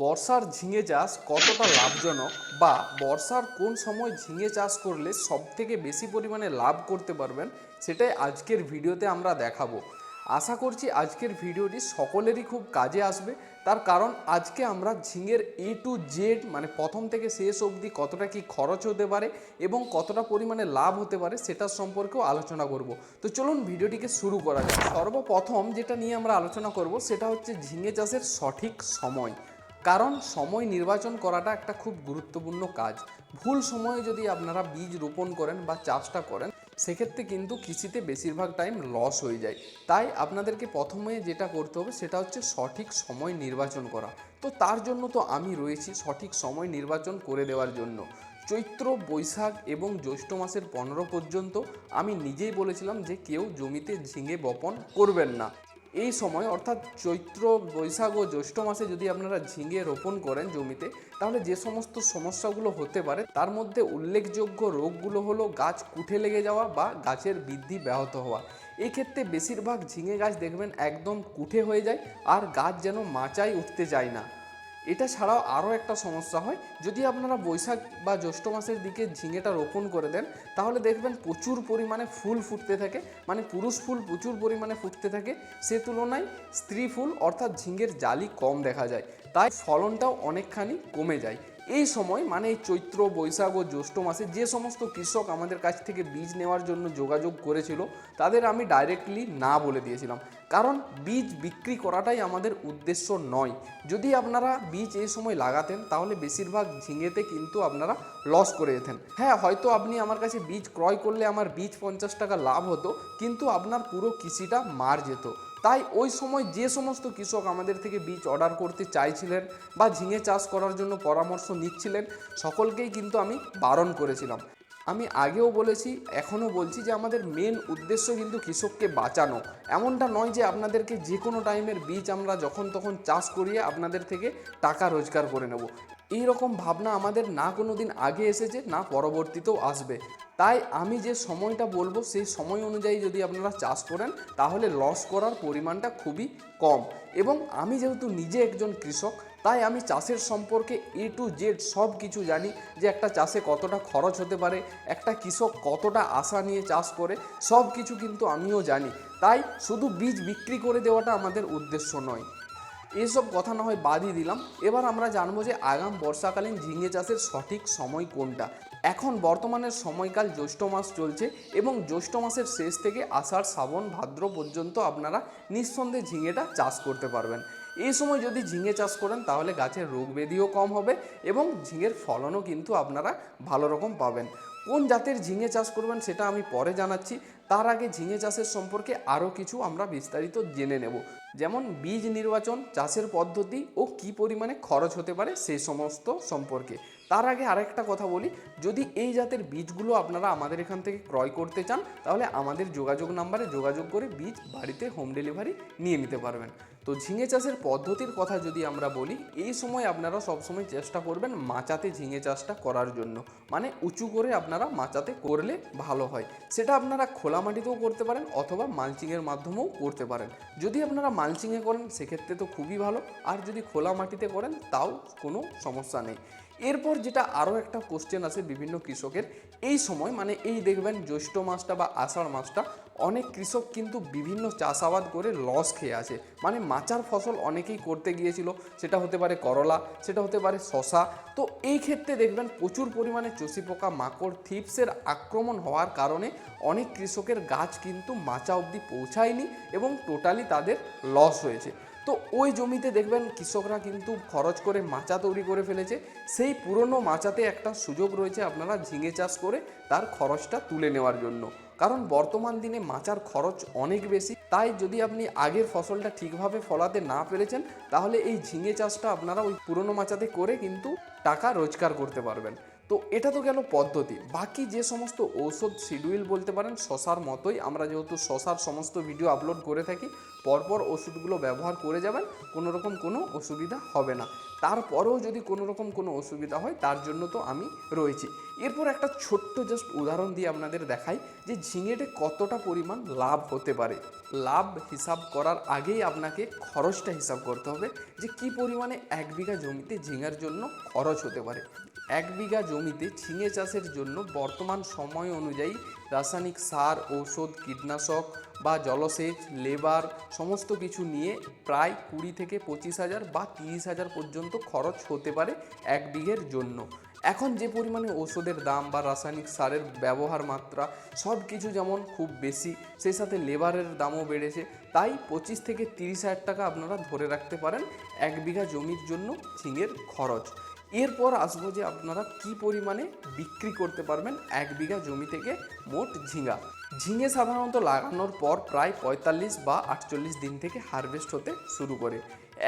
বর্ষার ঝিঙে চাষ কতটা লাভজনক বা বর্ষার কোন সময় ঝিঙে চাষ করলে সব থেকে বেশি পরিমাণে লাভ করতে পারবেন সেটাই আজকের ভিডিওতে আমরা দেখাবো। আশা করছি আজকের ভিডিওটি সকলেরই খুব কাজে আসবে। তার কারণ আজকে আমরা ঝিঙের এ টু জেড মানে প্রথম থেকে শেষ অবধি কতটা কি খরচ হতে পারে এবং কতটা পরিমাণে লাভ হতে পারে সেটার সম্পর্কেও আলোচনা করব। তো চলুন ভিডিওটিকে শুরু করা যাক। সর্বপ্রথম যেটা নিয়ে আমরা আলোচনা করব সেটা হচ্ছে ঝিঙে চাষের সঠিক সময়। কারণ সময় নির্বাচন করাটা একটা খুব গুরুত্বপূর্ণ কাজ। ভুল সময়ে যদি আপনারা বীজ রোপণ করেন বা চাষটা করেন, সেক্ষেত্রে কিন্তু কৃষিতে বেশিরভাগ টাইম লস হয়ে যায়। তাই আপনাদেরকে প্রথমে যেটা করতে হবে, সেটা হচ্ছে সঠিক সময় নির্বাচন করা। তো তার জন্য তো আমি রয়েছি সঠিক সময় নির্বাচন করে দেওয়ার জন্য। চৈত্র, বৈশাখ এবং জ্যৈষ্ঠ মাসের পনেরো পর্যন্ত আমি নিজেই বলেছিলাম যে কেউ জমিতে ঝিঙে বপন করবেন না। এই সময়, অর্থাৎ চৈত্র, বৈশাখ ও জ্যৈষ্ঠ মাসে যদি আপনারা ঝিঙে রোপণ করেন জমিতে, তাহলে যে সমস্ত সমস্যাগুলো হতে পারে, তার মধ্যে উল্লেখযোগ্য রোগগুলো হলো গাছ কুঠে লেগে যাওয়া বা গাছের বৃদ্ধি ব্যাহত হওয়া। এক্ষেত্রে ক্ষেত্রে বেশিরভাগ ঝিঙে গাছ দেখবেন একদম কুঠে হয়ে যায়, আর গাছ যেন মাচায় উঠতে চায় না। এটা ছাড়াও আরও একটা সমস্যা হয়। যদি আপনারা বৈশাখ বা জ্যৈষ্ঠ মাসের দিকে ঝিঙেটা রোপণ করে দেন, তাহলে দেখবেন প্রচুর পরিমাণে ফুল ফুটতে থাকে। মানে পুরুষ ফুল প্রচুর পরিমাণে ফুটতে থাকে। সে তুলনায় স্ত্রী ফুল অর্থাৎ ঝিঙের জালি কম দেখা যায়। তাই ফলনটাও অনেকখানি কমে যায়। এই সময় মানে এই চৈত্র, বৈশাখ ও জ্যৈষ্ঠ মাসে যে সমস্ত কৃষক আমাদের কাছ থেকে বীজ নেওয়ার জন্য যোগাযোগ করেছিল, তাদের আমি ডাইরেক্টলি না বলে দিয়েছিলাম। কারণ বীজ বিক্রি করাটাই আমাদের উদ্দেশ্য নয়। যদি আপনারা বীজ এই সময় লাগাতেন, তাহলে বেশিরভাগ ঝিঙেতে কিন্তু আপনারা লস করে যেতেন। হ্যাঁ হয়তো আপনি আমার কাছে বীজ ক্রয় করলে আমার বীজ পঞ্চাশ টাকা লাভ হতো, কিন্তু আপনার পুরো কৃষিটা মার যেত। তাই ওই সময় যে সমস্ত কৃষক আমাদের থেকে বীজ অর্ডার করতে চাইছিলেন বা ঝিঙে চাষ করার জন্য পরামর্শ নিচ্ছিলেন, সকলকেই কিন্তু আমি বারণ করেছিলাম। আমি আগেও বলেছি, এখনও বলছি যে আমাদের মেন উদ্দেশ্য কিন্তু কৃষককে বাঁচানো। এমনটা নয় যে আপনাদেরকে যে কোনো টাইমের বীজ আমরা যখন তখন চাষ করিয়ে আপনাদের থেকে টাকা রোজগার করে নেব। এই রকম ভাবনা আমাদের না কোনো দিন আগে এসেছে, না পরবর্তীতেও আসবে। তাই আমি যে সময়টা বলব, সেই সময় অনুযায়ী যদি আপনারা চাষ করেন, তাহলে লস করার পরিমাণটা খুবই কম। এবং আমি যেহেতু নিজে একজন কৃষক তাই আমি চাষের সম্পর্কে এ টু জেড সব কিছু জানি যে একটা চাষে কতটা খরচ হতে পারে, একটা কৃষক কতটা আশা নিয়ে চাষ করে, সব কিছু কিন্তু আমিও জানি। তাই শুধু বীজ বিক্রি করে দেওয়াটা আমাদের উদ্দেশ্য নয়। এসব কথা না হয় বাদই দিলাম। এবার আমরা জানব যে আগাম বর্ষাকালীন ঝিঙে চাষের সঠিক সময় কোনটা। এখন বর্তমানের সময়কাল জ্যৈষ্ঠ মাস চলছে এবং জ্যৈষ্ঠ মাসের শেষ থেকে আষাঢ়, শ্রাবণ, ভাদ্র পর্যন্ত আপনারা নিঃসন্দেহে ঝিঙেটা চাষ করতে পারবেন। এই সময় যদি ঝিঙে চাষ করেন, তাহলে গাছের রোগ ব্যাধিও কম হবে এবং ঝিঙের ফলনও কিন্তু আপনারা ভালো রকম পাবেন। কোন জাতের ঝিঙে চাষ করবেন সেটা আমি পরে জানাচ্ছি। তার আগে ঝিঙে চাষের সম্পর্কে আরও কিছু আমরা বিস্তারিত জেনে নেব। যেমন বীজ নির্বাচন, চাষের পদ্ধতি ও কি পরিমাণে খরচ হতে পারে সেই সমস্ত সম্পর্কে। তার আগে আরেকটা কথা বলি, যদি এই জাতের বীজগুলো আপনারা আমাদের এখান থেকে ক্রয় করতে চান, তাহলে আমাদের যোগাযোগ নাম্বারে যোগাযোগ করে বীজ বাড়িতে হোম ডেলিভারি নিয়ে নিতে পারবেন। তো ঝিঙে চাষের পদ্ধতির কথা যদি আমরা বলি, এই সময় আপনারা সবসময় চেষ্টা করবেন মাচাতে ঝিঙে চাষটা করার জন্য। মানে উঁচু করে আপনারা মাচাতে করলে ভালো হয়। সেটা আপনারা খোলা মাটিতেও করতে পারেন অথবা মালচিংয়ের মাধ্যমেও করতে পারেন। যদি আপনারা মালচিংয়ে করেন, সেক্ষেত্রে তো খুবই ভালো। আর যদি খোলা মাটিতে করেন, তাও কোনো সমস্যা নেই। এরপর যেটা আরও একটা কোশ্চেন আছে বিভিন্ন কৃষকের, এই সময় মানে এই দেখবেন জ্যৈষ্ঠ মাসটা বা আষাঢ় মাসটা অনেক কৃষক কিন্তু বিভিন্ন চাষাবাদ করে লস খেয়ে আছে। মানে মাচার ফসল অনেকেই করতে গিয়েছিল, সেটা হতে পারে করলা, সেটা হতে পারে শশা তো এই ক্ষেত্রে দেখবেন প্রচুর পরিমাণে চষি পোকা, মাকড় থিপসের আক্রমণ হওয়ার কারণে অনেক কৃষকের গাছ কিন্তু মাচা অবধি পৌঁছায়নি এবং টোটালি তাদের লস হয়েছে। তো ওই জমিতে দেখবেন কৃষকরা কিন্তু খরচ করে মাচা তৈরি করে ফেলেছে। সেই পুরনো মাচাতে একটা সুযোগ রয়েছে আপনারা ঝিঙে চাষ করে তার খরচটা তুলে নেওয়ার জন্য। কারণ বর্তমান দিনে মাচার খরচ অনেক বেশি। তাই যদি আপনি আগের ফসলটা ঠিকভাবে ফলাতে না পেরেছেন, তাহলে এই ঝিঙে চাষটা আপনারা ওই পুরনো মাচাতে করে কিন্তু টাকা রোজগার করতে পারবেন। তো এটা তো গেল পদ্ধতি? বাকি যে সমস্ত ঔষধ শিডিউল বলতে পারেন, শশার মতোই। আমরা যেহেতু শশার সমস্ত ভিডিও আপলোড করে থাকি, পরপর ওষুধগুলো ব্যবহার করে যাবেন কোনো রকম কোনো অসুবিধা হবে না। তারপরেও যদি কোনো রকম কোনো অসুবিধা হয়, তার জন্য তো আমি রয়েছি। এরপর একটা ছোট্ট জাস্ট উদাহরণ দিয়ে আপনাদের দেখাই যে ঝিঙেটে কতটা পরিমাণ লাভ হতে পারে। লাভ হিসাব করার আগেই আপনাকে খরচটা হিসাব করতে হবে যে কি পরিমাণে এক বিঘা জমিতে ঝিঙার জন্য খরচ হতে পারে। এক বিঘা জমিতে ঝিঙে চাষের জন্য বর্তমান সময় অনুযায়ী রাসায়নিক সার, ঔষধ, কীটনাশক বা জলসেচ, লেবার সমস্ত কিছু নিয়ে প্রায় কুড়ি থেকে পঁচিশ হাজার বা তিরিশ হাজার পর্যন্ত খরচ হতে পারে এক বিঘের জন্য। এখন যে পরিমাণে ওষুধের দাম বা রাসায়নিক সারের ব্যবহার মাত্রা, সব কিছু যেমন খুব বেশি, সেই সাথে লেবারের দামও বেড়েছে, তাই পঁচিশ থেকে তিরিশ হাজার টাকা আপনারা ধরে রাখতে পারেন এক বিঘা জমির জন্য ঝিঙের খরচ। এরপর আসব যে আপনারা কি পরিমাণে বিক্রি করতে পারবেন এক বিঘা জমি থেকে মোট ঝিঙ্গা ঝিঙে সাধারণত লাগানোর পর প্রায় পঁয়তাল্লিশ বা আটচল্লিশ দিন থেকে হারভেস্ট হতে শুরু করে।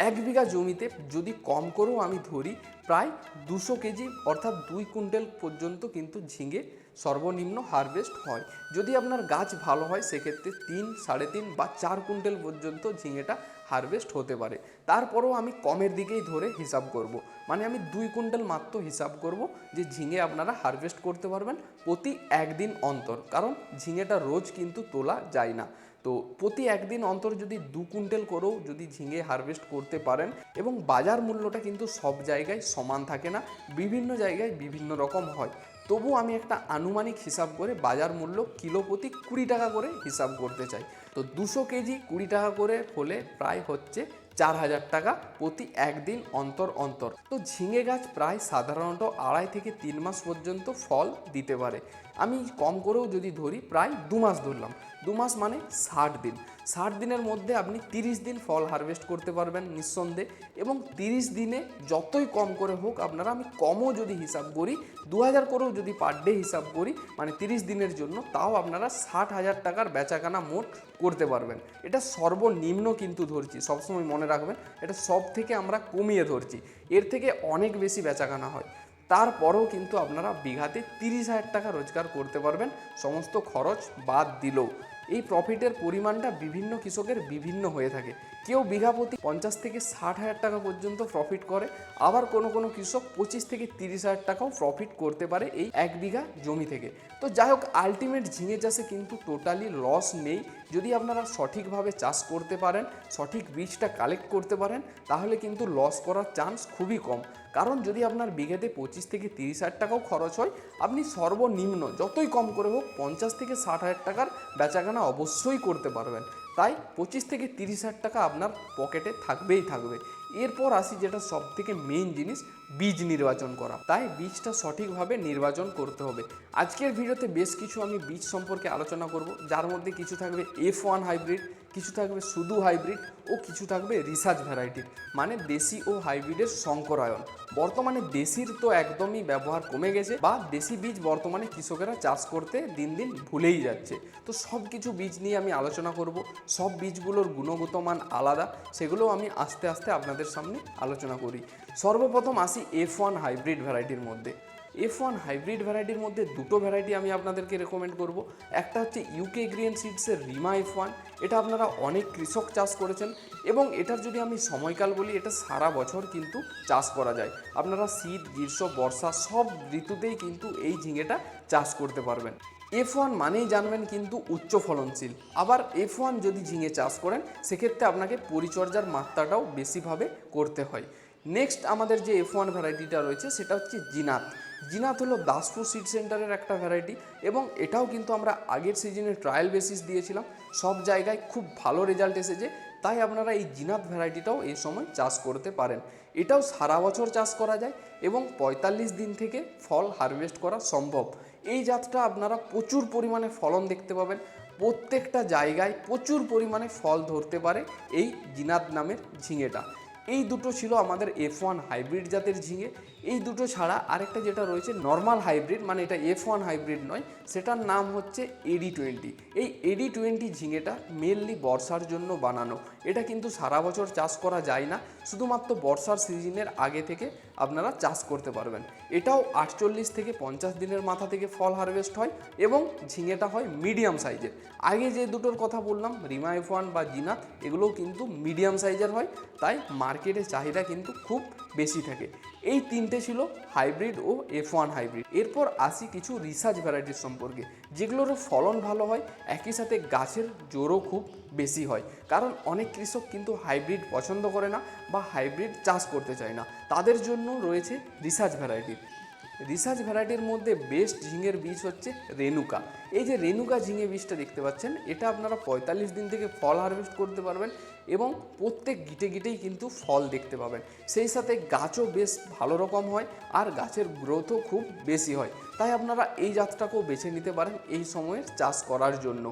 এক বিঘা জমিতে যদি কম করেও আমি ধরি, প্রায় দুশো কেজি অর্থাৎ দুই কুইন্টাল পর্যন্ত কিন্তু ঝিঙে সর্বনিম্ন হারভেস্ট হয়। যদি আপনার গাছ ভালো হয়, সেক্ষেত্রে তিন, সাড়ে তিন বা চার কুইন্টাল পর্যন্ত ঝিঙেটা হারভেস্ট হতে পারে। তারপরেও আমি কমের দিকেই ধরে হিসাব করব। মানে আমি দুই কুইন্টাল মাত্র হিসাব করব যে ঝিঙে আপনারা হারভেস্ট করতে পারবেন প্রতি একদিন অন্তর। কারণ ঝিঙেটা রোজ কিন্তু তোলা যায় না। তো প্রতি একদিন অন্তর যদি দু কুইন্টাল করেও যদি ঝিঙে হারভেস্ট করতে পারেন এবং বাজার মূল্যটা কিন্তু সব জায়গায় সমান থাকে না, বিভিন্ন জায়গায় বিভিন্ন রকম হয়। তবু আমি একটা আনুমানিক হিসাব করে বাজার মূল্য কিলো প্রতি কুড়ি টাকা করে হিসাব করতে চাই। তো দুশো কেজি কুড়ি টাকা করে হলে প্রায় হচ্ছে চার হাজার টাকা প্রতি একদিন অন্তর অন্তর। তো ঝিঙে গাছ প্রায় সাধারণত আড়াই থেকে তিন মাস পর্যন্ত ফল দিতে পারে। আমি কম করেও যদি ধরি, প্রায় দু মাস ধরলাম। দু মাস মানে ষাট দিন। ষাট দিনের মধ্যে আপনি তিরিশ দিন ফল হারভেস্ট করতে পারবেন নিঃসন্দেহে এবং তিরিশ দিনে যতই কম করে হোক আপনারা আমি কমও যদি হিসাব করি দু হাজার করেও যদি পার ডে হিসাব করি মানে তিরিশ দিনের জন্য, তাও আপনারা ষাট হাজার টাকার বেচাকেনা মোট করতে পারবেন। এটা সর্বনিম্ন কিন্তু ধরছি, সবসময় মনে রাখবেন, এটা সব থেকে আমরা কমিয়ে ধরছি। এর থেকে অনেক বেশি বেচাকেনা হয়। তারপরেও কিন্তু আপনারা বিঘাতে তিরিশ হাজার টাকা রোজগার করতে পারবেন, সমস্ত খরচ বাদ দিলেও। এই প্রফিটের পরিমাণটা বিভিন্ন কৃষকের বিভিন্ন হয়ে থাকে। কেউ বিঘা প্রতি পঞ্চাশ থেকে ষাট হাজার টাকা পর্যন্ত প্রফিট করে। আবার কোনো কোনো কৃষক পঁচিশ থেকে তিরিশ হাজার টাকাও প্রফিট করতে পারে এই এক বিঘা জমি থেকে। তো যাই হোক আলটিমেট ঝিঙে চাষে কিন্তু টোটালি লস নেই। যদি আপনারা সঠিকভাবে চাষ করতে পারেন, সঠিক বীজটা কালেক্ট করতে পারেন, তাহলে কিন্তু লস করার চান্স খুবই কম। কারণ যদি আপনার বিঘাতে পঁচিশ থেকে তিরিশ হাজার টাকাও খরচ হয়, আপনি সর্বনিম্ন যতই কম করে হোক, পঞ্চাশ থেকে ষাট হাজার টাকার বেচাকেনা অবশ্যই করতে পারবেন। তাই পঁচিশ থেকে তিরিশ হাজার টাকা আপনার পকেটে থাকবেই থাকবে। এরপর আসি যেটা সব থেকে মেইন জিনিস, বীজ নির্বাচন করা। তাই বীজটা সঠিকভাবে নির্বাচন করতে হবে। আজকের ভিডিওতে বেশ কিছু আমি বীজ সম্পর্কে আলোচনা করব, যার মধ্যে কিছু থাকবে এফ ওয়ান হাইব্রিড কিছু থাকবে শুধু হাইব্রিড ও কিছু থাকবে রিসার্চ ভ্যারাইটির মানে দেশি ও হাইব্রিডের সংকরায়ন। বর্তমানে দেশির তো একদমই ব্যবহার কমে গেছে বা দেশি বীজ বর্তমানে কৃষকেরা চাষ করতে দিন দিন ভুলেই যাচ্ছে। তো সব কিছু বীজ নিয়ে আমি আলোচনা করব, সব বীজগুলোর গুণগত মান আলাদা সেগুলো আমি আস্তে আস্তে আপনাদের সামনে আলোচনা করি। সর্বপ্রথম আসি এফ ওয়ান হাইব্রিড ভ্যারাইটির মধ্যে। এফ ওয়ান হাইব্রিড ভ্যারাইটির মধ্যে দুটো ভ্যারাইটি আমি আপনাদেরকে রেকমেন্ড করব। একটা হচ্ছে ইউকে গ্রিন সিডসের রিমা এফ ওয়ান এটা আপনারা অনেক কৃষক চাষ করেছেন এবং এটার যদি আমি সময়কাল বলি, এটা সারা বছর কিন্তু চাষ করা যায়। আপনারা শীত, গ্রীষ্ম, বর্ষা সব ঋতুতেই কিন্তু এই ঝিঙেটা চাষ করতে পারবেন। এফ ওয়ান মানেই জানবেন কিন্তু উচ্চ ফলনশীল। আবার এফ ওয়ান যদি ঝিঙে চাষ করেন, সেক্ষেত্রে আপনাকে পরিচর্যার মাত্রাটাও বেশিভাবে করতে হয়। নেক্সট আমাদের যে এফ ওয়ান ভ্যারাইটিটা রয়েছে, সেটা হচ্ছে জিনাত। জিনাত হলো দাসপুর সিড সেন্টারের একটা ভ্যারাইটি এবং এটাও কিন্তু আমরা আগের সিজনে ট্রায়াল বেসিস দিয়েছিলাম। সব জায়গায় খুব ভালো রেজাল্ট এসেছে, তাই আপনারা এই জিনাত ভ্যারাইটিটাও এই সময় চাষ করতে পারেন। এটাও সারা বছর চাষ করা যায় এবং পঁয়তাল্লিশ দিন থেকে ফল হারভেস্ট করা সম্ভব। এই জাতটা আপনারা প্রচুর পরিমাণে ফলন দেখতে পাবেন। প্রত্যেকটা জায়গায় প্রচুর পরিমাণে ফল ধরতে পারে এই জিনাত নামের ঝিঙেটা। এই দুটো ছিল আমাদের এফ ওয়ান হাইব্রিড জাতের ঝিঙে। এই দুটো ছাড়া আরেকটা যেটা রয়েছে নর্মাল হাইব্রিড মানে এটা এফ ওয়ান হাইব্রিড নয়, সেটার নাম হচ্ছে এডি টোয়েন্টি এই এডি টোয়েন্টি ঝিঙেটা মেনলি বর্ষার জন্য বানানো। এটা কিন্তু সারা বছর চাষ করা যায় না, শুধুমাত্র বর্ষার সিজনের আগে থেকে আপনারা চাষ করতে পারবেন। এটাও আটচল্লিশ থেকে পঞ্চাশ দিনের মাথা থেকে ফল হারভেস্ট হয় এবং ঝিঙেটা হয় মিডিয়াম সাইজের আগে যে দুটোর কথা বললাম, রিমা এফ ওয়ান বা জিনাত এগুলোও কিন্তু মিডিয়াম সাইজের হয়, তাই মার্কেটে চাহিদা কিন্তু খুব বেশি থাকে। এই তিনটে ছিল হাইব্রিড ও এফ ওয়ান হাইব্রিড। এরপর আসি কিছু রিসার্চ ভ্যারাইটির সম্পর্কে, যেগুলোর ফলন ভালো হয়, একই সাথে গাছের জোরও খুব বেশি হয়। কারণ অনেক কৃষক কিন্তু হাইব্রিড পছন্দ করে না বা হাইব্রিড চাষ করতে চায় না। তাদের জন্য রয়েছে রিসার্চ ভ্যারাইটি রিসার্চ ভ্যারাইটির মধ্যে বেস্ট ঝিঙের বীজ হচ্ছে রেনুকা এই যে রেনুকা ঝিঙে বীজটা দেখতে পাচ্ছেন, এটা আপনারা পঁয়তাল্লিশ দিন থেকে ফল হারভেস্ট করতে পারবেন এবং প্রত্যেক গিটে গিটেই কিন্তু ফল দেখতে পাবেন। সেই সাথে গাছও বেশ ভালো রকম হয় আর গাছের গ্রোথও খুব বেশি হয়। তাই আপনারা এই জাতটাকেও বেছে নিতে পারেন এই সময়ে চাষ করার জন্য।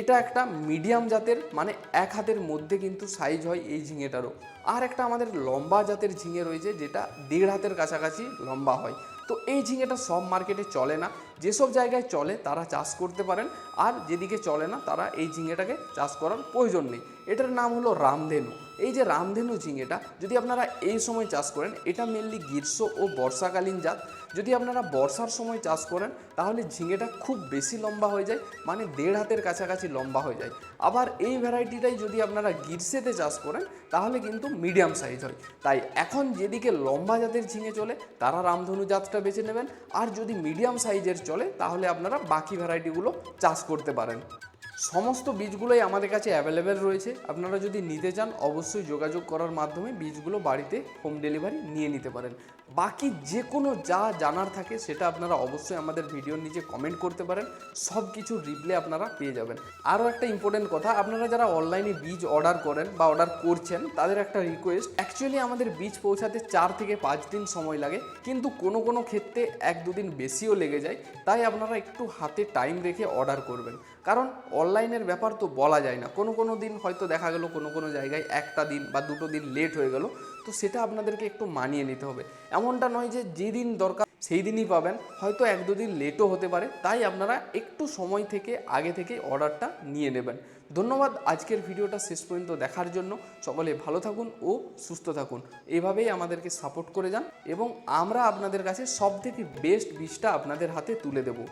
এটা একটা মিডিয়াম জাতের মানে এক হাতের মধ্যে কিন্তু সাইজ হয় এই ঝিঙেটারও। আর একটা আমাদের লম্বা জাতের ঝিঙে রয়েছে, যেটা দেড় হাতের কাছাকাছি লম্বা হয়। তো এই ঝিঙেটা সব মার্কেটে চলে না। যেসব জায়গায় চলে, তারা চাষ করতে পারেন। আর যেদিকে চলে না, তারা এই ঝিঙেটাকে চাষ করার প্রয়োজন নেই। এটার নাম হলো রামধেনু। এই যে রামধেনু ঝিঙেটা যদি আপনারা এই সময় চাষ করেন, এটা মেনলি গ্রীষ্ম ও বর্ষাকালীন জাত। যদি আপনারা বর্ষার সময় চাষ করেন, তাহলে ঝিঙেটা খুব বেশি লম্বা হয়ে যায় মানে দেড় হাতের কাছাকাছি লম্বা হয়ে যায়। আবার এই ভ্যারাইটিটাই যদি আপনারা গ্রীষ্মেতে চাষ করেন, তাহলে কিন্তু মিডিয়াম সাইজ হয়। তাই এখন যেদিকে লম্বা জাতের ঝিঙে চলে, তারা রামধনু জাতটা বেছে নেবেন। আর যদি মিডিয়াম সাইজের চলে, তাহলে আপনারা বাকি ভ্যারাইটিগুলো চাষ করতে পারেন। সমস্ত বীজগুলোই আমাদের কাছে অ্যাভেলেবেল রয়েছে। আপনারা যদি নিতে চান, অবশ্যই যোগাযোগ করার মাধ্যমে বীজগুলো বাড়িতে হোম ডেলিভারি নিয়ে নিতে পারেন। বাকি যে কোনো যা জানার থাকে, সেটা আপনারা অবশ্যই আমাদের ভিডিওর নিচে কমেন্ট করতে পারেন। সব কিছু রিপ্লে আপনারা পেয়ে যাবেন। আরও একটা ইম্পর্টেন্ট কথা, আপনারা যারা অনলাইনে বীজ অর্ডার করেন বা অর্ডার করছেন, তাদের একটা রিকোয়েস্ট অ্যাকচুয়ালি আমাদের বীজ পৌঁছাতে চার থেকে পাঁচ দিন সময় লাগে, কিন্তু কোনো কোনো ক্ষেত্রে এক দুদিন বেশিও লেগে যায়, তাই আপনারা একটু হাতে টাইম রেখে অর্ডার করবেন। কারণ অনলাইনের ব্যাপার তো বলা যায় না। কোনো কোনো দিন হয়তো দেখা গেল, কোনো কোনো জায়গায় একটা দিন বা দুটো দিন লেট হয়ে গেল, তো সেটা আপনাদেরকে একটু মানিয়ে নিতে হবে। এমনটা নয় যে যেদিন দরকার সেই দিনই পাবেন, হয়তো এক দুদিন লেটও হতে পারে, তাই আপনারা একটু সময় থেকে, আগে থেকে অর্ডারটা নিয়ে নেবেন। ধন্যবাদ, আজকের ভিডিওটা শেষ পর্যন্ত দেখার জন্য। সকলে ভালো থাকুন ও সুস্থ থাকুন। এভাবেই আমাদেরকে সাপোর্ট করে যান এবং আমরা আপনাদের কাছে সব থেকে বেস্ট বীজটা আপনাদের হাতে তুলে দেবো।